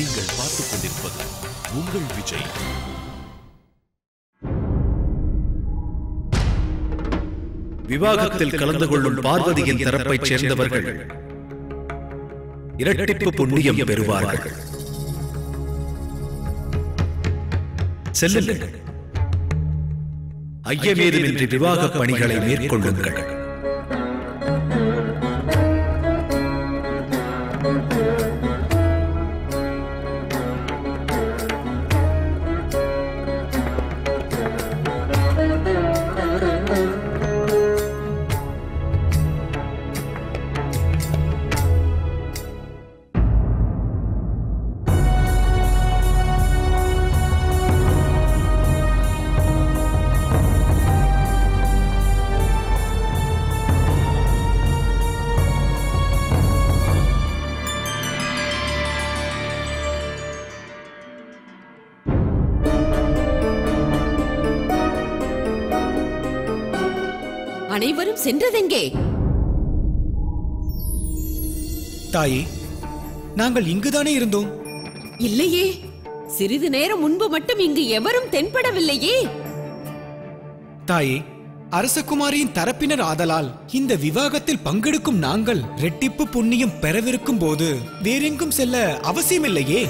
நீங்கள் பார்த்துக் கொண்டிருப்பது உங்கள் விஜய். விவாகத்தில் கலந்து கொள்ளும் பார்வதியின் தரப்பைச் சேர்ந்தவர்கள் இரட்டிப்பு புண்ணியம் பெறுவார்கள். செல்லுங்கள். ஐயமேதுமின்றி விவாகப் பணிகளை மேற்கொள்ளுங்கள். சென்றதெங்கே? தாயே நாங்கள் இங்குதானே இருந்தோம். இல்லையே சிறிது நேரம் முன்பு மட்டும் இங்கு எவரும் தென்படவில்லையே. தாயே அரசகுமாரியின் தரப்பினர் ஆதலால் இந்த விவாகத்தில் பங்கெடுக்கும் நாங்கள் ரெட்டிப்பு புண்ணியம் பெறவிருக்கும் போது வேறெங்கும் செல்ல அவசியமில்லையே.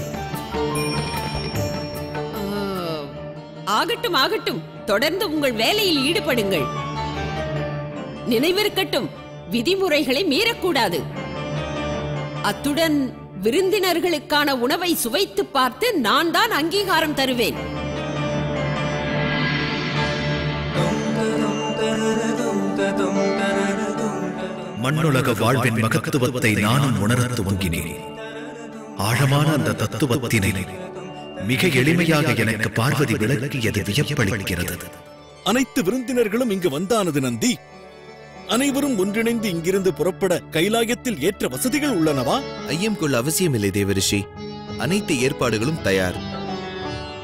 ஆகட்டும் ஆகட்டும். தொடர்ந்து உங்கள் வேலையில் ஈடுபடுங்கள். நினைவிருக்கட்டும். விதிமுறைகளை மீறக்கூடாது. அத்துடன் விருந்தினர்களுக்கான உணவை சுவைத்து பார்த்து நான் தான் அங்கீகாரம் தருவேன். மண்ணுலக வாழ்வின் மகத்துவத்தை நானும் உணரத் துவங்கினேன். ஆழமான அந்த தத்துவத்தினை மிக எளிமையாக எனக்கு பார்வதி விளக்கியது வியப்பளிக்கிறது. அனைத்து விருந்தினர்களும் இங்கு வந்தானது நந்தி. அனைவரும் ஒன்றிணைந்து இங்கிருந்து புறப்பட கைலாயத்தில் ஏற்ற வசதிகள் உள்ளனவா? ஐயம் கொள்ள அவசியமில்லை தேவரிஷி. அனைத்து ஏற்பாடுகளும் தயார்.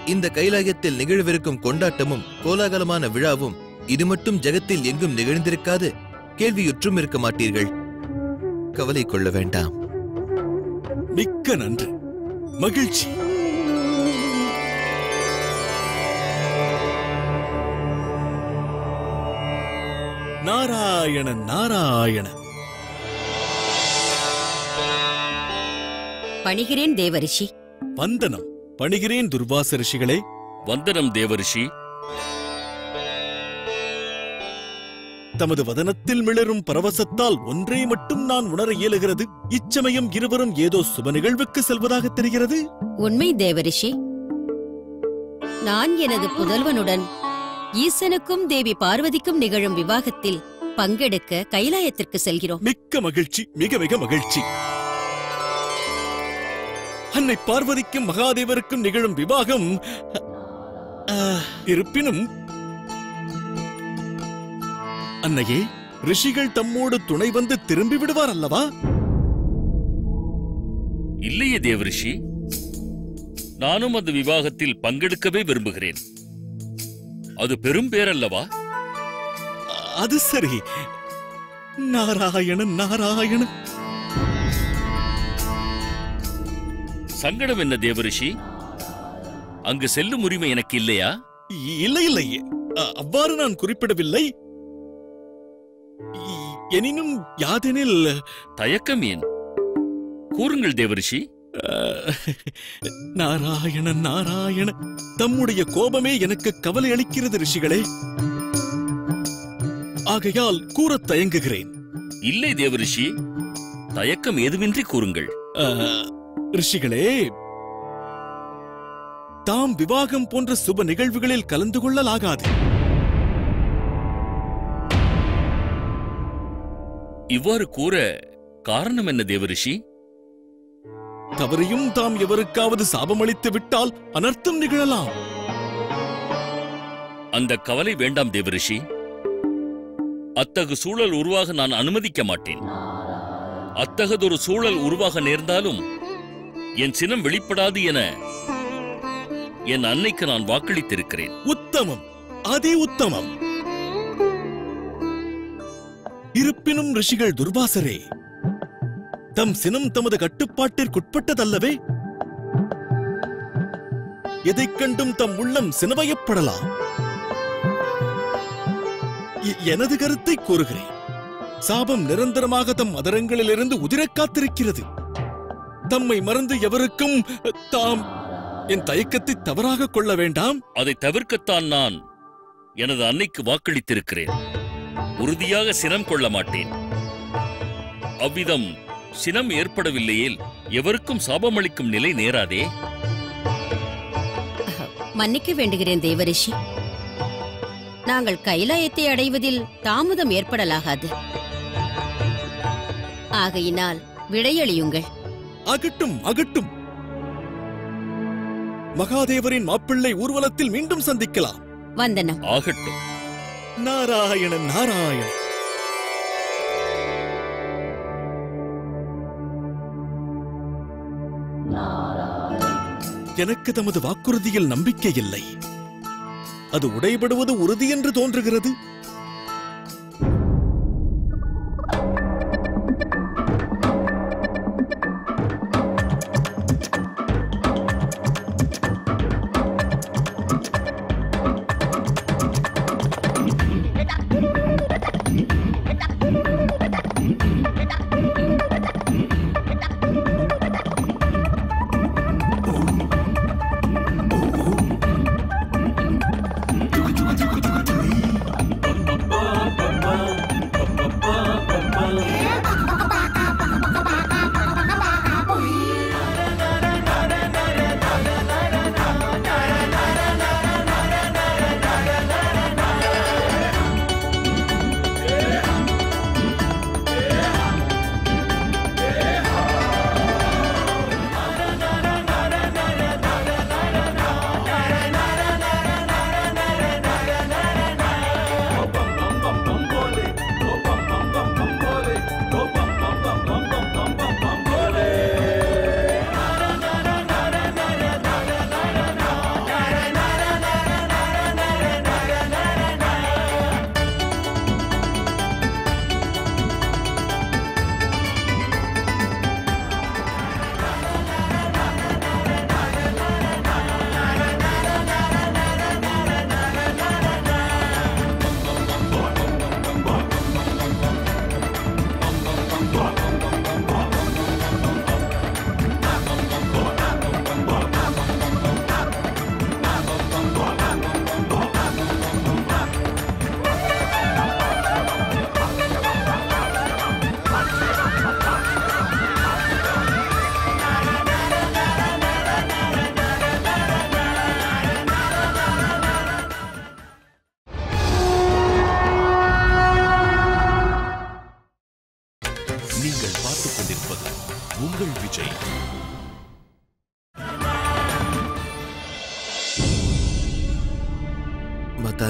இந்த கைலாயத்தில் நிகழவிருக்கும் கொண்டாட்டமும் கோலாகலமான விழாவும் இது மட்டும் ஜெகத்தில் எங்கும் நிகழ்ந்திருக்காது. கேள்வியுற்றும் இருக்க மாட்டீர்கள். கவலை கொள்ள வேண்டாம். மிக்க நன்று. மகிழ்ச்சி. நாராயண நாராயண. பணிகிறேன் தேவரிஷி. வந்தனம். பணிகிறேன் துர்வாச ரிஷிகளே. வந்தனம் தேவரிஷி. தமது வதனத்தில் மிளரும் பரவசத்தால் ஒன்றே மட்டும் நான் உணர இயலுகிறது. இச்சமயம் இருவரும் ஏதோ சுப நிகழ்வுக்கு செல்வதாக தெரிகிறது. உண்மை தேவரிஷி. நான் எனது புதல்வனுடன் ஈசனுக்கும் தேவி பார்வதிக்கும் நிகழும் விவாகத்தில் பங்கெடுக்க கைலாயத்திற்கு செல்கிறோம். மிக்க மகிழ்ச்சி மிக மிக மகிழ்ச்சி. அன்னை பார்வதிக்கும் மகாதேவருக்கும் நிகழும் விவாகம் இருப்பினும் அன்னையே ரிஷிகள் தம்மோடு துணை வந்து திரும்பி விடுவார் அல்லவா? இல்லையே தேவரிஷி நானும் அந்த விவாகத்தில் பங்கெடுக்கவே விரும்புகிறேன். அது பெரும் பேரல்லவா? அது சரி. நாராயணன் நாராயணன். சங்கடம் என்ன தேவரிஷி? அங்கு செல்லும் உரிமை எனக்கு இல்லையா? இல்லை இல்லை. அவ்வாறு நான் குறிப்பிடவில்லை. எனினும் யாதெனில் தயக்கம் ஏன்? கூறுங்கள் தேவரிஷி. நாராயண நாராயண தம்முடைய கோபமே எனக்கு கவலை அளிக்கிறது ரிஷிகளே. ஆகையால் கூறத் தயங்குகிறேன். இல்லை தேவரிஷி தயக்கம் ஏதுமின்றி கூறுங்கள். ரிஷிகளே தாம் விவாகம் போன்ற சுப நிகழ்வுகளில் கலந்து கொள்ளலாகாது. இவ்வாறு கூற காரணம் என்ன தேவரிஷி? தவறையும் தாம் எவருக்காவது சாபமளித்து விட்டால் அனர்த்தம் நிகழலாம். அந்த கவலை வேண்டாம் தேவரிஷி. அத்தகு சூழல் உருவாக நான் அனுமதிக்க மாட்டேன். அத்தகதொரு சூழல் உருவாக நேர்ந்தாலும் என் சினம் வெளிப்படாது என என் அன்னைக்கு நான் வாக்களித்திருக்கிறேன். உத்தமம். அதே உத்தமம். இருப்பினும் ரிஷிகள் துர்வாசரே தம் சினம் தமது கட்டுப்பாட்டிற்குட்பட்டதல்லவே எதைக் கண்டும் தம் உள்ளம் சினவயப்படலாம். எனது கருத்தை கூறுகிறேன் சாபம் நிரந்தரமாக தம் அதரங்களிலிருந்து உதிரக் காத்திருக்கிறது. தம்மை மறந்து எவருக்கும் தாம் என் தயக்கத்தை தவறாக கொள்ள வேண்டாம். அதை தவிர்க்கத்தான் நான் எனது அன்னைக்கு வாக்களித்திருக்கிறேன். உறுதியாக சினம் கொள்ள மாட்டேன். அவ்விதம் சினம் ஏற்படவில்லையேல் எவருக்கும் சாபமளிக்கும் நிலை நேராதே. மன்னிக்க வேண்டுகிறேன் தேவரிஷி. நாங்கள் கைலாயத்தை அடைவதில் தாமதம் ஏற்படலாகாது. ஆகையினால் விடையளியுங்கள். அகட்டும் அகட்டும். மகாதேவரின் மாப்பிள்ளை ஊர்வலத்தில் மீண்டும் சந்திக்கலாம். வந்தனம். ஆகட்டும். நாராயணன் நாராயணன் எனக்கு தமது வாக்குறுதியில் நம்பிக்கை இல்லை. அது உடைபடுவது உறுதி என்று தோன்றுகிறது.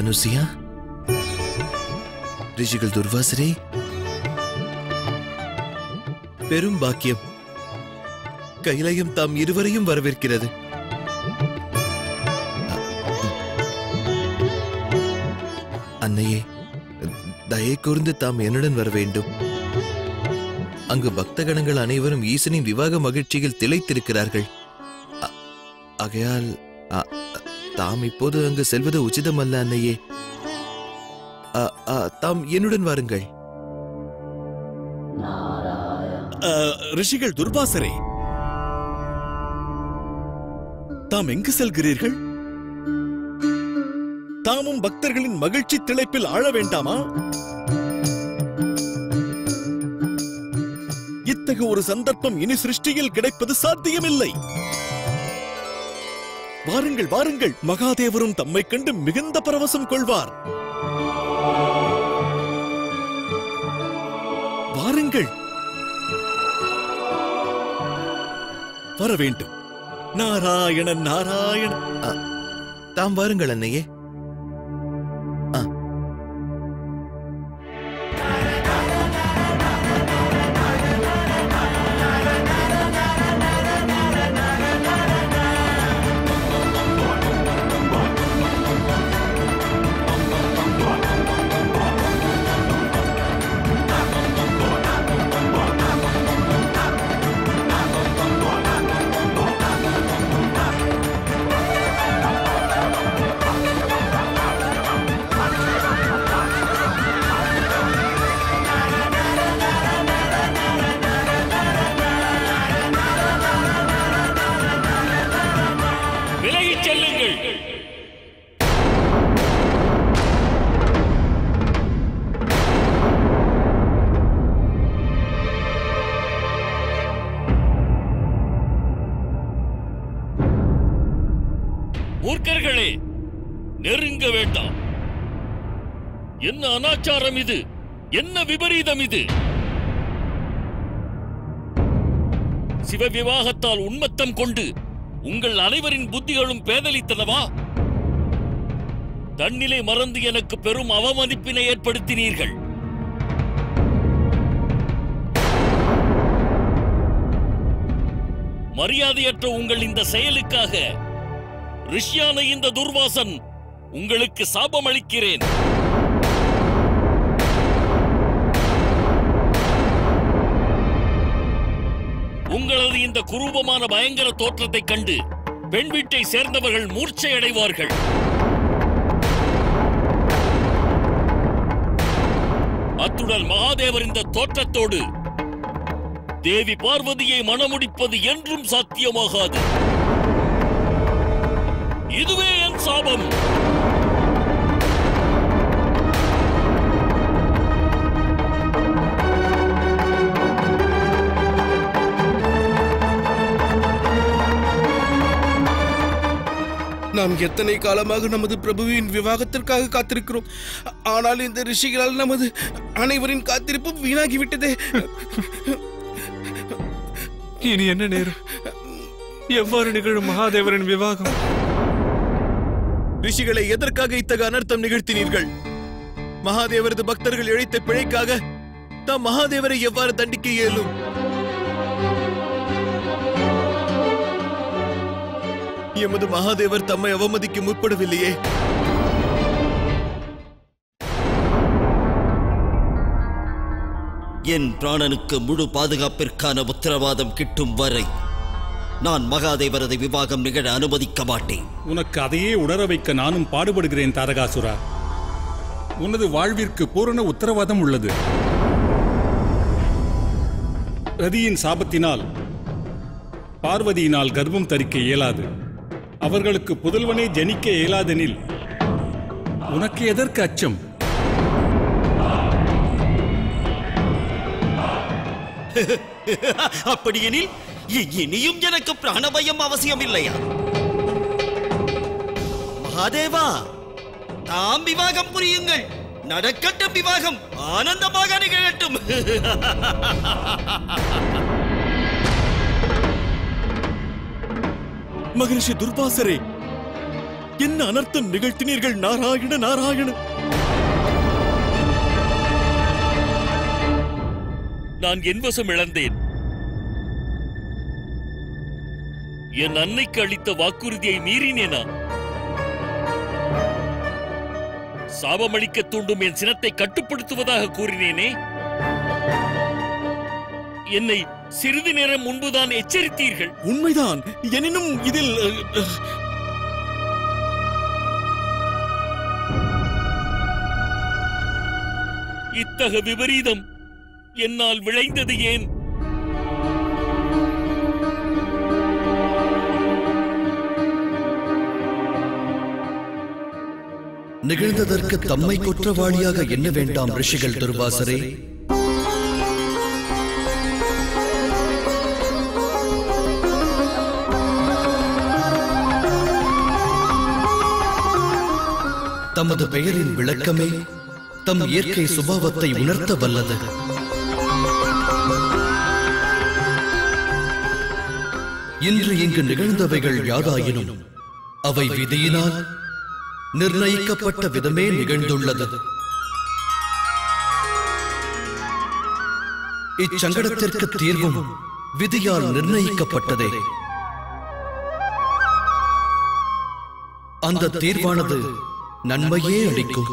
மதானுசியா ரிஷிகள் துர்வாசரே. பெரும் பாக்கியம். கைலயம் தாம் இருவரையும் வரவேற்கிறது. அன்னையே தயை கூர்ந்து தாம் என்னுடன் வர வேண்டும். அங்கு பக்தகணங்கள் அனைவரும் ஈசனின் விவாக மகிழ்ச்சியில் திளைத்திருக்கிறார்கள். ஆகையால் தாம் இப்போது அங்கு செல்வது உச்சிதமல்ல அன்னையே. தாம் என்னுடன் வாருங்கள். ரிஷிகள் துர்வாசரே. தாம் எங்கு செல்கிறீர்கள்? தாமும் பக்தர்களின் மகிழ்ச்சி திளைப்பில் ஆழ வேண்டாமா? இத்தகு ஒரு சந்தர்ப்பம் இனி சிருஷ்டியில் கிடைப்பது சாத்தியமில்லை. வாருங்கள் வாருங்கள். மகாதேவரும் தம்மை கண்டு மிகுந்த பரவசம் கொள்வார். வாருங்கள். வர வேண்டும் நாராயணன். நாராயணன் தாம் வாருங்கள் அன்னையே. மூர்க்கர்களே நெருங்க வேண்டாம். என்ன அனாச்சாரம் இது? என்ன விபரீதம் இது? சிவ உண்மத்தம் உன்மத்தம் கொண்டு உங்கள் அனைவரின் புத்திகளும் பேதலித்தனவா? தன்னிலை மறந்து எனக்கு பெரும் அவமதிப்பினை ஏற்படுத்தினீர்கள். மரியாதையற்ற உங்கள் இந்த செயலுக்காக ரிஷியான இந்த துர்வாசன் உங்களுக்கு சாபம் அளிக்கிறேன் உங்களது இந்த குரூபமான பயங்கர தோற்றத்தைக் கண்டு பெண் வீட்டை சேர்ந்தவர்கள் மூர்ச்சை அடைவார்கள் அத்துடன் மகாதேவர் இந்த தோற்றத்தோடு தேவி பார்வதியை மணமுடிப்பது என்றும் சாத்தியமாகாது. இதுவே என் சாபம். நாம் எத்தனை காலமாக நமது பிரபுவின் விவாகத்திற்காக காத்திருக்கிறோம். ஆனால் இந்த ரிஷிகளால் நமது அனைவரின் காத்திருப்பும் வீணாகிவிட்டதே. இனி என்ன நேரம்? எவ்வாறு நிகழும் மகாதேவரின் விவாகம்? ரிஷிகளை எதற்காக இத்தகைய அனர்த்தம் நிகழ்த்தினீர்கள்? மகாதேவரது பக்தர்கள் இழைத்த பிழைக்காக தாம் மகாதேவரை எவ்வாறு தண்டிக்க இயலும்? எமது மகாதேவர் தம்மை அவமதிக்க முற்படவில்லையே. என் பிராணனுக்கு முழு பாதுகாப்பிற்கான உத்தரவாதம் கிட்டும் வரை நான் மகாதேவரது விவாகம் நிகழ அனுமதிக்க மாட்டேன். உனக்கு அதையே உணர வைக்க நானும் பாடுபடுகிறேன் தாரகாசுரா. உனது வாழ்விற்கு பூரண உத்தரவாதம் உள்ளது. ரதியின் சாபத்தினால் பார்வதியினால் கர்ப்பம் தரிக்க இயலாது. அவர்களுக்கு புதல்வனே ஜனிக்க இயலாதெனில் உனக்கு எதற்கு அச்சம்? அப்படியெனில் இனியும் எனக்கு பிராணபயம் அவசியம் இல்லையா மகாதேவா தாம் விவாகம் புரியுங்கள். நடக்கட்டும் விவாகம் ஆனந்தமாக நிகழட்டும். மகரிஷி துர்வாசரே என்ன அனர்த்தம் நிகழ்த்தினீர்கள் நாராயண நாராயண? நான் என் வசம் இழந்தேன். என் அன்னைக்கு அளித்த வாக்குறுதியை மீறினேனா? சாபமளிக்க தூண்டும் என் சினத்தை கட்டுப்படுத்துவதாக கூறினேனே? என்னை சிறிது நேரம் முன்புதான் எச்சரித்தீர்கள். உண்மைதான். எனினும் இதில் இத்தக விபரீதம் என்னால் விளைந்தது ஏன்? நிகழ்ந்ததற்கு தம்மை குற்றவாளியாக எண்ண வேண்டாம் ரிஷிகள் திருவாசரே. தமது பெயரின் விளக்கமே தம் இயற்கை சுபாவத்தை உணர்த்த வல்லது. இன்று இங்கு நிகழ்ந்தவைகள் யாராயினும் அவை விதியினால் நிர்ணயிக்கப்பட்ட விதமே நிகழ்ந்துள்ளது. இச்சங்கடத்திற்கு தீர்வும் விதியால் நிர்ணயிக்கப்பட்டதே. அந்த தீர்வானது நன்மையே அளிக்கும்.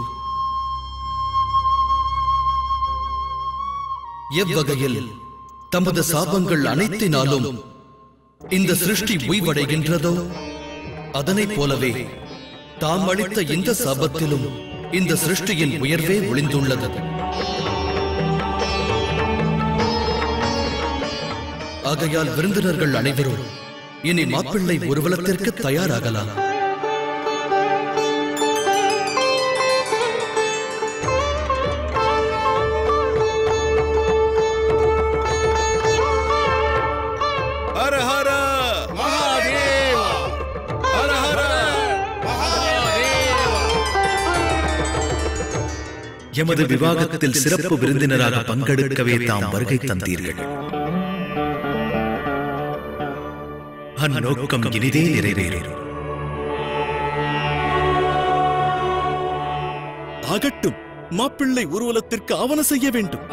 எவ்வகையில் தமது சாபங்கள் அனைத்தினாலும் இந்த சிருஷ்டி உய்வடைகின்றதோ அதனைப் போலவே தாம் அளித்த இந்த சாபத்திலும் இந்த சிருஷ்டியின் உயர்வே ஒளிந்துள்ளது. ஆகையால் விருந்தினர்கள் அனைவரும் இனி மாப்பிள்ளை ஊர்வலத்திற்கு தயாராகலாம். எமது விவாகத்தில் சிறப்பு விருந்தினராக பங்கெடுக்கவே தாம் வருகை தந்தீர்கள். அந்நோக்கம் இனிதே நிறைவேறும். ஆகட்டும் மாப்பிள்ளை ஊர்வலத்திற்கு ஆவண செய்ய வேண்டும்.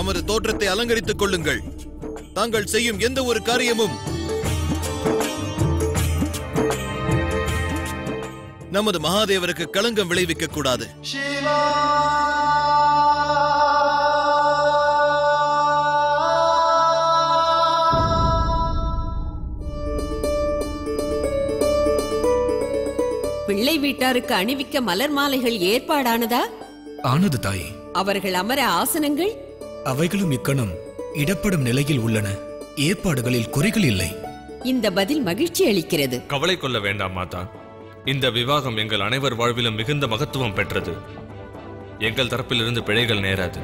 தமது தோற்றத்தை அலங்கரித்துக் கொள்ளுங்கள். தாங்கள் செய்யும் எந்த ஒரு காரியமும் நமது மகாதேவருக்கு களங்கம் விளைவிக்க கூடாது. பிள்ளை வீட்டாருக்கு அணிவிக்க மலர் மாலைகள் ஏற்பாடானதா? ஆனது தாயே. அவர்கள் அமர ஆசனங்கள் அவைகளும் இக்கணம் இடப்படும் நிலையில் உள்ளன. ஏற்பாடுகளில் குறைகள் இல்லை. இந்த பதில் மகிழ்ச்சி அளிக்கிறது. கவலை கொள்ள வேண்டாம் மாதா. இந்த விவாகம் எங்கள் அனைவர் வாழ்விலும் மிகுந்த மகத்துவம் பெற்றது. எங்கள் தரப்பிலிருந்து பிழைகள் நேராது.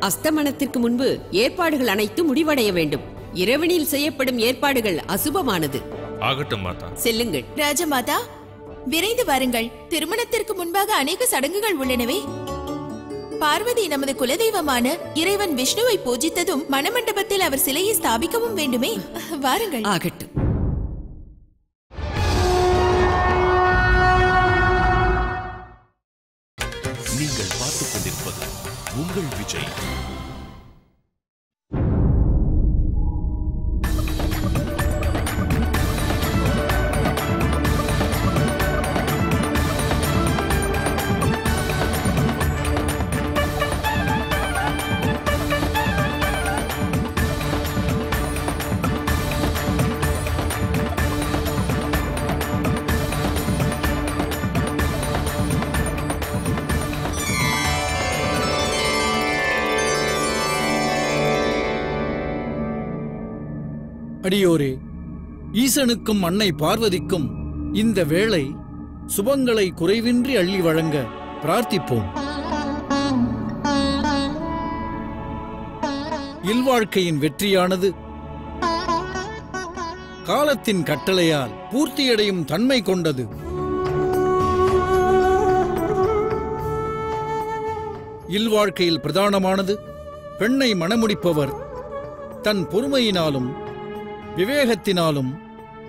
அஸ்தமனத்திற்கு முன்பு ஏற்பாடுகள் அனைத்தும் முடிவடைய வேண்டும். இரவினில் செய்யப்படும் ஏற்பாடுகள் அசுபமானது. ஆகட்டும் மாதா. செல்லுங்கள். ராஜமாதா விரைந்து வாருங்கள். திருமணத்திற்கு முன்பாக அநேக சடங்குகள் உள்ளனவே. பார்வதி நமது குலதெய்வமான இறைவன் விஷ்ணுவை பூஜித்ததும் மணமண்டபத்தில் அவர் சிலையை ஸ்தாபிக்கவும் வேண்டுமே. வாருங்கள். ஆகட்டும். நீங்கள் பார்த்துக் கொண்டிருப்பது உங்கள் விஜய். அடியோரே ஈசனுக்கும் அன்னை பார்வதிக்கும் இந்த வேளை சுபங்களை குறைவின்றி அள்ளி வழங்க பிரார்த்திப்போம். இல்வாழ்க்கையின் வெற்றியானது காலத்தின் கட்டளையால் பூர்த்தியடையும் தன்மை கொண்டது. இல்வாழ்க்கையில் பிரதானமானது பெண்ணை மணமுடிப்பவர் தன் பொறுமையினாலும் விவேகத்தினாலும்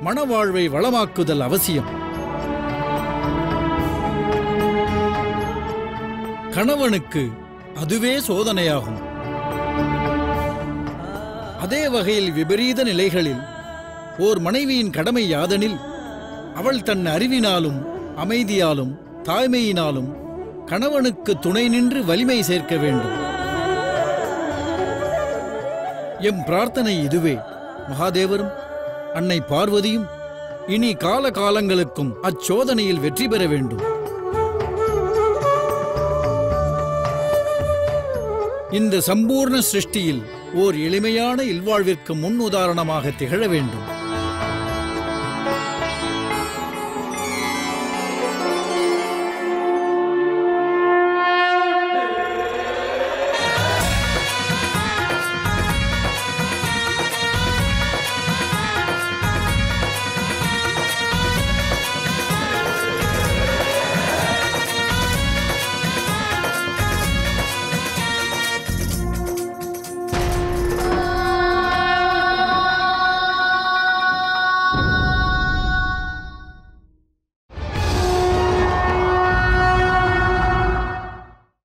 மனவாழ்வை வளமாக்குதல் அவசியம். கணவனுக்கு அதுவே சோதனையாகும். அதே வகையில் விபரீத நிலைகளில் ஓர் மனைவியின் கடமை யாதனில் அவள் தன் அறிவினாலும் அமைதியாலும் தாய்மையினாலும் கணவனுக்கு துணை நின்று வலிமை சேர்க்க வேண்டும். எம் பிரார்த்தனை இதுவே. மகாதேவரும் அன்னை பார்வதியும் இனி கால காலங்களுக்கும் அச்சோதனையில் வெற்றி பெற வேண்டும். இந்த சம்பூர்ண சிருஷ்டியில் ஓர் எளிமையான இல்வாழ்விற்கு முன் உதாரணமாக திகழ வேண்டும்.